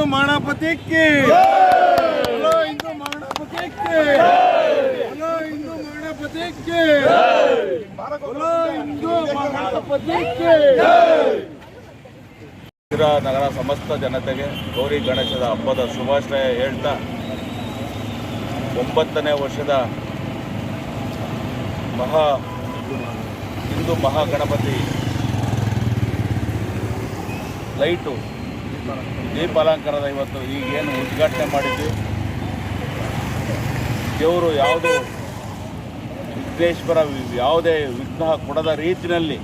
Hello Hindu ಮಹಾಣಪತಿಕ್ಕೆ hello Hindu ಮಹಾಣಪತಿಕ್ಕೆ hello Hindu ಮಹಾಣಪತಿಕ್ಕೆ ಹಲೋ ಹಿಂದೂ ಮಹಾಣಪತಿಕ್ಕೆ ಶಿರಾ ನಗರ ಸಮಸ್ತ ಜನತೆಗೆ ಗೌರಿ ಗಣೇಶದ ಹಬ್ಬದ ಶುಭಾಶಯ ಹೇಳ್ತಾ ಒಂಬತ್ತನೇ ವರ್ಷದ ಮಹಾ ಹಿಂದೂ ಮಹಾಗಣಪತಿ ಲೈಟು ದೀಪಾಲಂಕಾರದ ಇವತ್ತು ಈಗೇನು ಉದ್ಘಾಟನೆ ಮಾಡಿದ್ವಿ. ದೇವರು ಯಾವುದು ವಿಘ್ನೇಶ್ವರ ಯಾವುದೇ ವಿಘ್ನ ಕೊಡದ ರೀತಿಯಲ್ಲಿ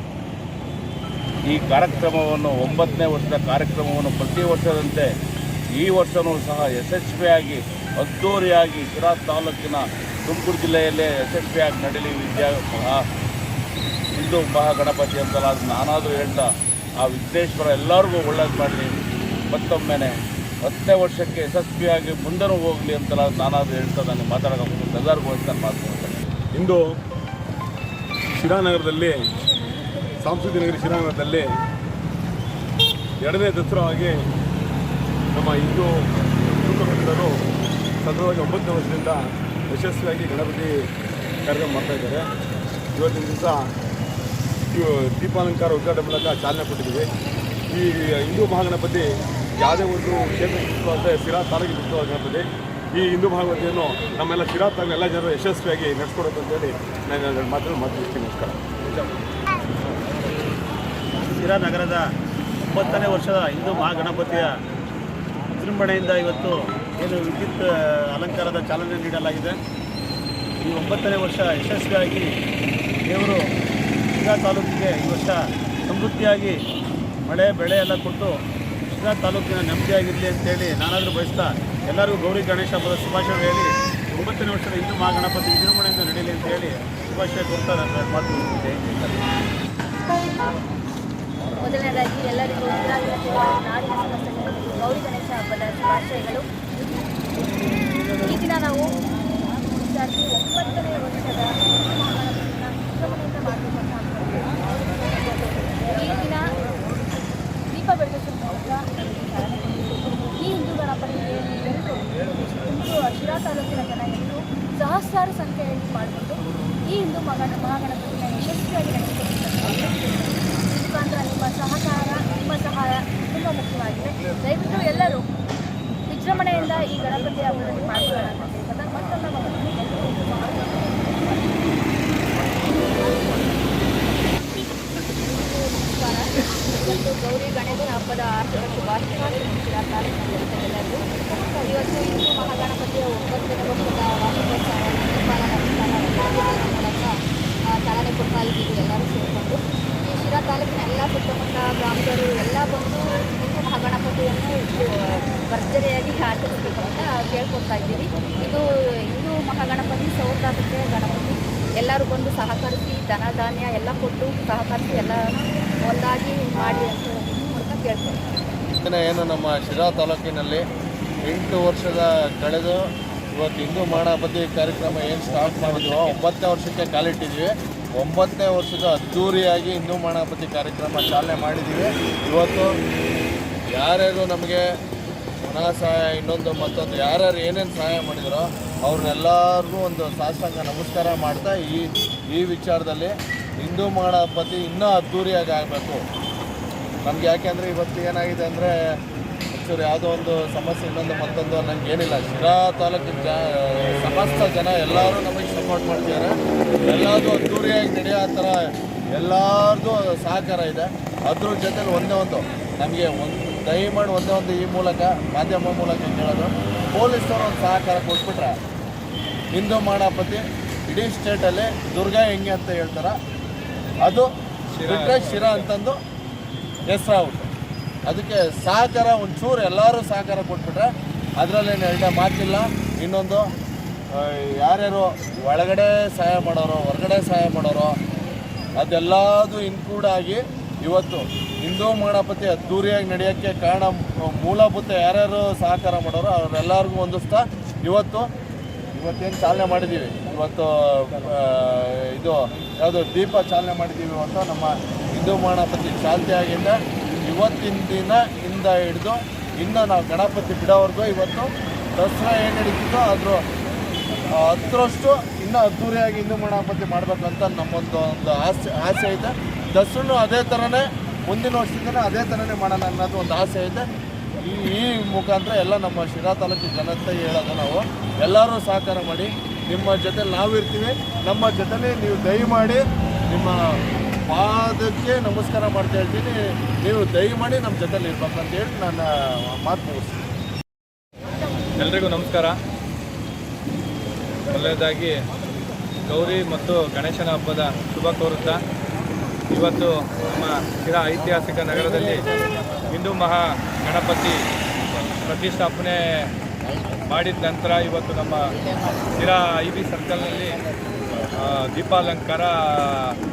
ಈ ಕಾರ್ಯಕ್ರಮವನ್ನು, ಒಂಬತ್ತನೇ ವರ್ಷದ ಕಾರ್ಯಕ್ರಮವನ್ನು ಪ್ರತಿ ವರ್ಷದಂತೆ ಈ ವರ್ಷವೂ ಸಹ ಯಶಸ್ವಿಯಾಗಿ, ಅದ್ದೂರಿಯಾಗಿ ಶಿರಾ ತಾಲೂಕಿನ ತುಮಕೂರು ಜಿಲ್ಲೆಯಲ್ಲೇ ಯಶಸ್ವಿಯಾಗಿ ನಡೀಲಿ ವಿದ್ಯಾ ಮಹಾ ಹಿಂದೂ ಮಹಾಗಣಪತಿ ಅಂತಲ್ಲ ಅದು ನಾನಾದರೂ ಹೇಳ್ತಾ, ಆ ವಿಘ್ನೇಶ್ವರ ಎಲ್ಲರಿಗೂ ಒಳ್ಳೇದು ಮಾಡಲಿ. ಮತ್ತೊಮ್ಮೆನೆ ಹತ್ತನೇ ವರ್ಷಕ್ಕೆ ಯಶಸ್ವಿಯಾಗಿ ಮುಂದೆನೂ ಹೋಗಲಿ ಅಂತಲ್ಲ ನಾನಾದರೂ ಹೇಳ್ತಾ ನಾನು ಮಾತಾಡೋಕೆ ಹೇಳ್ತಾನೆ ಮಾತನಾಡ್ತೇನೆ ಇಂದು ಶಿರಾನಗರದಲ್ಲಿ, ಸಾಂಸ್ಕೃತಿಕ ನಗರಿ ಶಿರಾನಗರದಲ್ಲಿ ಎರಡನೇ ದಸರಾವಾಗಿ ನಮ್ಮ ಹಿಂದೂ ಕುಟುಂಬರು ಸತತವಾಗಿ ಒಂಬತ್ತನೇ ವರ್ಷದಿಂದ ಯಶಸ್ವಿಯಾಗಿ ಗಣಪತಿ ಕಾರ್ಯಕ್ರಮ ಮಾಡ್ತಾ ಇದ್ದಾರೆ. ಇವತ್ತಿನ ದಿವಸ ದೀಪಾಲಂಕಾರ ಉದ್ಘಾಟನೆ ಮೂಲಕ ಚಾಲನೆ ಕೊಟ್ಟಿದ್ದೀವಿ. ಈ ಹಿಂದೂ ಮಹಾಗಣಪತಿ ಯಾವುದೇ ಒಂದು ಕ್ಷೇತ್ರ ಅಂದರೆ ಶಿರಾ ತಾಲೂಕಿಗೆ ಗಣಪತಿ ಈ ಹಿಂದೂ ಭಾಗವತಿಯನ್ನು ನಮ್ಮೆಲ್ಲ ಶಿರಾ ತಾಲೂಕು ಎಲ್ಲ ಜನರು ಯಶಸ್ವಿಯಾಗಿ ನಡೆಸ್ಕೊಡೋದು ಅಂತೇಳಿ ನಾನು ಮಾತನ್ನು ಮಾತಾಡ್ತೀನಿ ನಮಸ್ಕಾರ. ಶಿರಾ ನಗರದ ಒಂಬತ್ತನೇ ವರ್ಷದ ಹಿಂದೂ ಮಹಾಗಣಪತಿಯ ವಿಜೃಂಭಣೆಯಿಂದ ಇವತ್ತು ಏನು ವಿದ್ಯುತ್ ಅಲಂಕಾರದ ಚಾಲನೆ ನೀಡಲಾಗಿದೆ. ಈ ಒಂಬತ್ತನೇ ವರ್ಷ ಯಶಸ್ವಿಯಾಗಿ ದೇವರು ಶಿರಾ ತಾಲೂಕಿಗೆ ಈ ವರ್ಷ ಸಮೃದ್ಧಿಯಾಗಿ ಮಳೆ, ಬೆಳೆ ಎಲ್ಲ ಕೊಟ್ಟು ಶಿರಾ ತಾಲೂಕಿನ ನೆಮ್ಮದಿಯಾಗಿರಲಿ ಅಂತೇಳಿ ನಾನಾದರೂ ಬಯಸ್ತಾ ಎಲ್ಲರಿಗೂ ಗೌರಿ ಗಣೇಶ ಹಬ್ಬದ ಶುಭಾಶಯ ಹೇಳಿ ಒಂಬತ್ತನೇ ವರ್ಷದ ಹಿಂದೂ ಮಹಾಗಣಪತಿ ವಿಜೃಂಭಣೆಯಿಂದ ನಡೆಯಲಿ ಅಂತ ಹೇಳಿ ಶುಭಾಶಯ ಕೊಡ್ತಾ ಅಂತ ಮಾತು. ಮೊದಲನೇದಾಗಿ ಎಲ್ಲರಿಗೂ ಗೌರಿ ಗಣೇಶ ಹಬ್ಬದ ಶುಭಾಶಯಗಳು ಈಗಿನ ನಾವು ಒಂಬತ್ತನೇ ವರ್ಷದ ಮಹಾಗಣಪತಿನ ವಿಜೃಂಭಣೆಯಿಂದ ಮಾಡಬೇಕು ಅಂತ ಅನ್ಕೊಂಡಿದ್ದೀವಿ. ಈ ದಿನ ದೀಪ ಬೆಳಗಿಸುವ ಮೂಲಕ ಈ ಹಿಂದೂ ಗಣಪತಿಗೆ ಎಲ್ಲರೂ ಹಿಂದೂ ಶಿರಾ ತಾಲೂಕಿನ ಜನ ಎಲ್ಲರೂ ಸಂಖ್ಯೆಯಲ್ಲಿ ಮಾಡಿಕೊಂಡು ಈ ಹಿಂದೂ ಮಗಣ ಮಹಾಗಣಪತಿನ ಯಶಸ್ವಿಯಾಗಿ ನಡೆಸಿಕೊಟ್ಟಿದ್ದಾರೆ ಮುಖಾಂತರ ನಿಮ್ಮ ಸಹಕಾರ, ನಿಮ್ಮ ಸಹಾಯ ತುಂಬ ಮುಖ್ಯವಾಗಿದೆ. ದಯವಿಟ್ಟು ಎಲ್ಲರೂ ವಿಜೃಂಭಣೆಯಿಂದ ಈ ಗಣಪತಿ ಅಭಿವೃದ್ಧಿ ಮಾಡಿಕೊಳ್ಳೋಣ. ಅಂತ ಮತ್ತೊಮ್ಮೆ ಮಗನಿಗೆ ಎಲ್ಲರಿಗೂ ನಮಸ್ಕಾರ ಇವತ್ತು ಗೌರಿ ಗಣೇಶ ಹಬ್ಬದ ಆರ್ಥಿಕ ಶುಭಾಶಯಗಳು ಶಿರಾ ತಾಲೂಕಿನ ಜನತೆಗೆಲ್ಲರಿಗೂ ಇವತ್ತು ಹಿಂದೂ ಮಹಾಗಣಪತಿಯ ಒಂಬತ್ತನೇ ವರ್ಷದ ವಾರ್ಷಿಕೋತ್ಸವ ದೀಪಾವಳಿ ಅನುಷ್ಠಾನ ಎಲ್ಲ ಮೂಲಕ ಆ, ಚಾಲನೆ ಕೊಡ್ತಾ ಇದ್ದೀವಿ ಎಲ್ಲರೂ ಸೇರಿಕೊಂಡು ಈ ಶಿರಾ ತಾಲೂಕಿನ ಎಲ್ಲ ಸುತ್ತಮುತ್ತ ಗ್ರಾಮದವರು ಎಲ್ಲ ಬಂದು ಹಿಂದೂ ಮಹಾಗಣಪತಿಯನ್ನು ಇದು ಭರ್ಜರಿಯಾಗಿ ಆಚರಿಸಬೇಕು ಅಂತ ಕೇಳ್ಕೊಳ್ತಾ ಇದ್ದೀವಿ ಇದು ಹಿಂದೂ ಸೌದಾಪಿಕೆ ಗಣಪತಿ ಎಲ್ಲರೂ ಬಂದು ಸಹಕರಿಸಿ ಧನ ಧಾನ್ಯ ಎಲ್ಲ ಕೊಟ್ಟು ಸಹಕರಿಸಿ ಎಲ್ಲ ಒಂದಾಗಿ ಮಾಡಿ ಅಂತ ಕೇಳ್ತೇನೆ ಏನು ನಮ್ಮ ಶಿರಾ ತಾಲೂಕಿನಲ್ಲಿ ಎಂಟು ವರ್ಷದ ಕಳೆದು ಇವತ್ತು ಹಿಂದೂ ಮಹಾಗಣಪತಿ ಕಾರ್ಯಕ್ರಮ ಏನು ಸ್ಟಾರ್ಟ್ ಮಾಡಿದ್ವೋ, ಒಂಬತ್ತನೇ ವರ್ಷಕ್ಕೆ ಕಾಲಿಟ್ಟಿದ್ವಿ ಒಂಬತ್ತನೇ ವರ್ಷದ ಅದ್ದೂರಿಯಾಗಿ ಹಿಂದೂ ಮಾಣಾಪತಿ ಕಾರ್ಯಕ್ರಮ ಚಾಲನೆ ಮಾಡಿದ್ದೀವಿ. ಇವತ್ತು ಯಾರ್ಯಾರು ನಮಗೆ ಹಣ ಸಹಾಯ, ಇನ್ನೊಂದು ಮತ್ತೊಂದು ಯಾರ್ಯಾರು ಏನೇನು ಸಹಾಯ ಮಾಡಿದರೋ ಅವ್ರನ್ನೆಲ್ಲರಿಗೂ ಒಂದು ಸಾಷ್ಟಾಂಗ ನಮಸ್ಕಾರ ಮಾಡ್ತಾ ಈ ಈ ವಿಚಾರದಲ್ಲಿ ಹಿಂದೂ ಮಹಾಗಣಪತಿ ಇನ್ನೂ ಅದ್ಧೂರಿಯಾಗಿ ಆಗಬೇಕು. ನಮ್ಗೆ ಯಾಕೆಂದರೆ ಇವತ್ತು ಏನಾಗಿದೆ ಅಂದರೆ ಒಂಚೂರು ಯಾವುದೋ ಒಂದು ಸಮಸ್ಯೆ, ಇನ್ನೊಂದು ಮತ್ತೊಂದು ನಂಗೆ ಏನಿಲ್ಲ. ಶಿರಾ ತಾಲೂಕಿನ ಜ, ಸಮಸ್ತ ಜನ ಎಲ್ಲರೂ ನಮಗೆ ಸಪೋರ್ಟ್ ಮಾಡ್ತಿದ್ದಾರೆ. ಎಲ್ಲದೂ ಅದ್ದೂರಿಯಾಗಿ ನಡೆಯೋ ಥರ ಎಲ್ಲರದು ಸಹಕಾರ ಇದೆ. ಅದ್ರ ಜೊತೆಲಿ ಒಂದೇ ಒಂದು, ನಮಗೆ ಒಂದು ದಯಮಾಡಿ ಒಂದೇ ಒಂದು ಈ ಮೂಲಕ ಮಾಧ್ಯಮ ಮೂಲಕ ಕೇಳೋದು. ಪೊಲೀಸರು ಒಂದು ಸಹಕಾರ ಕೊಟ್ಬಿಟ್ರೆ ಹಿಂದೂ ಮಾಡಾಪತಿ ಇಡೀ ಸ್ಟೇಟಲ್ಲಿ ದುರ್ಗಾ ಹೆಂಗೆ ಅಂತ ಹೇಳ್ತಾರೆ. ಅದು ಬಿಟ್ಟರೆ ಶಿರಾ ಅಂತಂದು ಹೆಸರಾಗುತ್ತೆ ಅದಕ್ಕೆ ಸಹಕಾರ ಒಂಚೂರು ಎಲ್ಲರೂ ಸಹಕಾರ ಕೊಟ್ಬಿಟ್ರೆ ಅದರಲ್ಲೇನು ಎರಡೇ ಮಾತಿಲ್ಲ. ಇನ್ನೊಂದು ಯಾರ್ಯಾರು ಒಳಗಡೆ ಸಹಾಯ ಮಾಡೋರು ಹೊರಗಡೆ ಸಹಾಯ ಮಾಡೋರು ಅದೆಲ್ಲದೂ ಇನ್ಕ್ಲೂಡ್ ಆಗಿ ಇವತ್ತು ಹಿಂದೂ ಮಾಣಪತಿ ಅದ್ದೂರಿಯಾಗಿ ನಡೆಯೋಕ್ಕೆ ಕಾರಣ, ಮೂಲಭೂತ ಯಾರ್ಯಾರು ಸಹಕಾರ ಮಾಡೋರು ಅವರೆಲ್ಲರಿಗೂ ಹೊಂದಿಸ್ತಾ ಇವತ್ತು, ಇವತ್ತೇನು ಚಾಲನೆ ಮಾಡಿದ್ದೀವಿ? ಇವತ್ತು ಇದು, ಯಾವುದು ದೀಪ ಚಾಲನೆ ಮಾಡಿದ್ದೀವಿ ಅಂತ ನಮ್ಮ ಹಿಂದೂ ಮಹಾಗಣಪತಿ ಚಾಲ್ತಿಯಾಗಿಂದ ಇವತ್ತಿನ ದಿನ ಇಂದ ಹಿಡಿದು ಇನ್ನು ನಾವು ಗಣಪತಿ ಬಿಡೋವರೆಗೂ ಇವತ್ತು ದಸರಾ ಏನು ನಡೀತಿದ್ದೋ ಅದರ ಹತ್ತರಷ್ಟು ಇನ್ನೂ ಅದ್ದೂರಿಯಾಗಿ ಹಿಂದೂ ಗಣಪತಿ ಮಾಡಬೇಕಂತ ನಮ್ಮೊಂದು ಒಂದು ಆಸೆ ಆಸೆ ಐತೆ. ದಸರನು ಅದೇ ಥರನೇ ಮುಂದಿನ ವರ್ಷದಿಂದ ಅದೇ ಥರನೇ ಮಾಡೋಣ ಅನ್ನೋದು ಒಂದು ಆಸೆ ಇದೆ. ಈ ಈ ಮುಖಾಂತರ ಎಲ್ಲ ನಮ್ಮ ಶಿರಾ ತಾಲೂಕಿನ ಜನತೆ ಹೇಳೋದು ನಾವು, ಎಲ್ಲರೂ ಸಹಕಾರ ಮಾಡಿ, ನಿಮ್ಮ ಜೊತೆ ನಾವಿರ್ತೀವಿ ನಮ್ಮ ಜೊತೆಲಿ ನೀವು ದಯಮಾಡಿ ನಿಮ್ಮ ಪಾದಕ್ಕೆ ನಮಸ್ಕಾರ ಮಾಡ್ತಾ ಹೇಳ್ತೀನಿ ನೀವು ದಯಮಾಡಿ ನಮ್ಮ ಜೊತೆಲಿ ಇರ್ಬೇಕು ಅಂತ ಹೇಳಿ ನನ್ನ ಮಾತು ಮುಗಿಸ್ತೀನಿ. ಎಲ್ರಿಗೂ ನಮಸ್ಕಾರ. ಮೊದಲನೇದಾಗಿ ಗೌರಿ ಮತ್ತು ಗಣೇಶನ ಹಬ್ಬದ ಶುಭ ಕೋರುತ್ತಾ ಇವತ್ತು ನಮ್ಮ ಶಿರಾ ಐತಿಹಾಸಿಕ ನಗರದಲ್ಲಿ ಹಿಂದೂ ಮಹಾ ಗಣಪತಿ ಪ್ರತಿಷ್ಠಾಪನೆ ಮಾಡಿದ ನಂತರ ಇವತ್ತು ನಮ್ಮ ಶಿರಾ ಐ ಬಿ ಸರ್ಕಲ್ನಲ್ಲಿ ದೀಪಾಲಂಕಾರ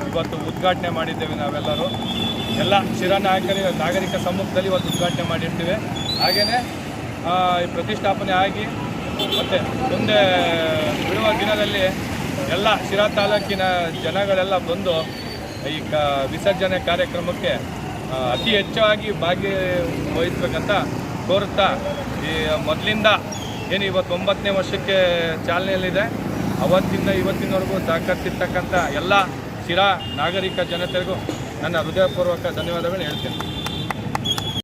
ಇವತ್ತು ಉದ್ಘಾಟನೆ ಮಾಡಿದ್ದೇವೆ ನಾವೆಲ್ಲರೂ. ಎಲ್ಲ ಶಿರಾ ನಾಯಕರಿ, ನಾಗರಿಕ ಸಮ್ಮುಖದಲ್ಲಿ ಇವತ್ತು ಉದ್ಘಾಟನೆ ಮಾಡಿರ್ತೀವಿ. ಹಾಗೆಯೇ ಈ ಪ್ರತಿಷ್ಠಾಪನೆ ಆಗಿ ಮತ್ತು ಮುಂದೆ ಬಿಡುವ ದಿನದಲ್ಲಿ ಎಲ್ಲ ಶಿರಾ ತಾಲೂಕಿನ ಜನಗಳೆಲ್ಲ ಬಂದು ಈ ಕ ವಿಸರ್ಜನೆ ಕಾರ್ಯಕ್ರಮಕ್ಕೆ ಅತಿ ಹೆಚ್ಚಾಗಿ ಭಾಗವಹಿಸ್ಬೇಕಂತ ಕೋರುತ್ತಾ, ಈ, ಮೊದಲಿಂದ ಏನು ಇವತ್ತು ಒಂಬತ್ತನೇ ವರ್ಷಕ್ಕೆ ಚಾಲನೆಯಲ್ಲಿದೆ. ಅವತ್ತಿಂದ ಇವತ್ತಿನವರೆಗೂ ಸಹಕರಿಸಿರ್ತಕ್ಕಂಥ ಎಲ್ಲ ಶಿರಾ ನಾಗರಿಕ ಜನತೆಗೂ ನನ್ನ ಹೃದಯಪೂರ್ವಕ ಧನ್ಯವಾದಗಳು ಹೇಳ್ತೇನೆ.